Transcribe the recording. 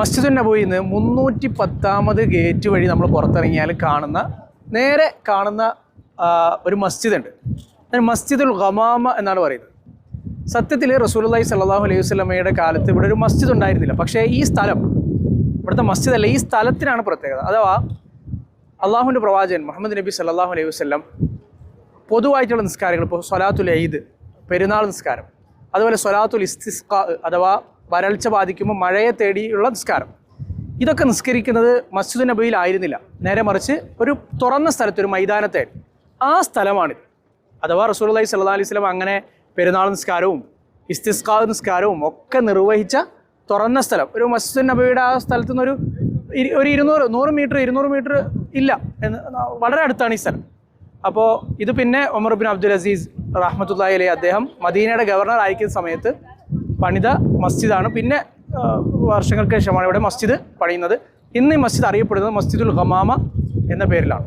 മസ്ജിദുൻ നബോയിൽ നിന്ന് മുന്നൂറ്റി പത്താമത് ഗേറ്റ് വഴി നമ്മൾ പുറത്തിറങ്ങിയാൽ കാണുന്ന നേരെ കാണുന്ന ഒരു മസ്ജിദ് ഉണ്ട്. മസ്ജിദുൽ ഖമാമ എന്നാണ് പറയുന്നത്. സത്യത്തിൽ റസൂലുള്ളാഹി സ്വല്ലല്ലാഹു അലൈഹി വസല്ലമയുടെ കാലത്ത് ഇവിടെ ഒരു മസ്ജിദ് ഉണ്ടായിരുന്നില്ല. പക്ഷേ ഈ സ്ഥലം ഇവിടുത്തെ മസ്ജിദ് അല്ല ഈ സ്ഥലത്തിനാണ് പ്രത്യേകത. അഥവാ അള്ളാഹുവിന്റെ പ്രവാചകൻ മുഹമ്മദ് നബി സല്ലാഹു അലൈഹി വസ്ലം പൊതുവായിട്ടുള്ള നിസ്കാരങ്ങൾ ഇപ്പോൾ സ്വലാത്തുൽ ഈദ് പെരുന്നാൾ നിസ്കാരം അതുപോലെ സ്വലാത്തുൽ ഇസ്തിസ്ക അഥവാ വരൾച്ച ബാധിക്കുമ്പോൾ മഴയെ തേടിയുള്ള നിസ്കാരം. ഇതൊക്കെ നിസ്കരിക്കുന്നത് മസ്ജിദ് നബിയിലായിരുന്നില്ല നേരെ മറിച്ച് ഒരു തുറന്ന സ്ഥലത്ത് ഒരു മൈതാനത്തെ ആ സ്ഥലമാണിത്. അഥവാ റസൂലുള്ളാഹി സല്ലാ അലൈഹി സ്വലം അങ്ങനെ പെരുന്നാൾ നിസ്കാരവും ഇസ്തിസ്കാ നിസ്കാരവും ഒക്കെ നിർവഹിച്ച തുറന്ന സ്ഥലം. ഒരു മസ്ജിദ് നബിയുടെ ആ സ്ഥലത്തു നിന്നൊരു ഒരു ഇരുന്നൂറ് നൂറ് മീറ്റർ ഇരുന്നൂറ് മീറ്റർ ഇല്ല എന്ന് വളരെ അടുത്താണ് ഈ സ്ഥലം. അപ്പോൾ ഇത് പിന്നെ ഒമർ ബിൻ അബ്ദുൽ അസീസ് റഹ്മത്തുല്ലാഹി അലൈഹി അദ്ദേഹം മദീനയുടെ ഗവർണർ ആയിരിക്കുന്ന സമയത്ത് പണിത മസ്ജിദാണ്. പിന്നെ വർഷങ്ങൾക്ക് ശേഷമാണ് ഇവിടെ മസ്ജിദ് പണിയുന്നത്. ഇന്ന് ഈ മസ്ജിദ് അറിയപ്പെടുന്നത് മസ്ജിദുൽ ഹമാമ എന്ന പേരിലാണ്.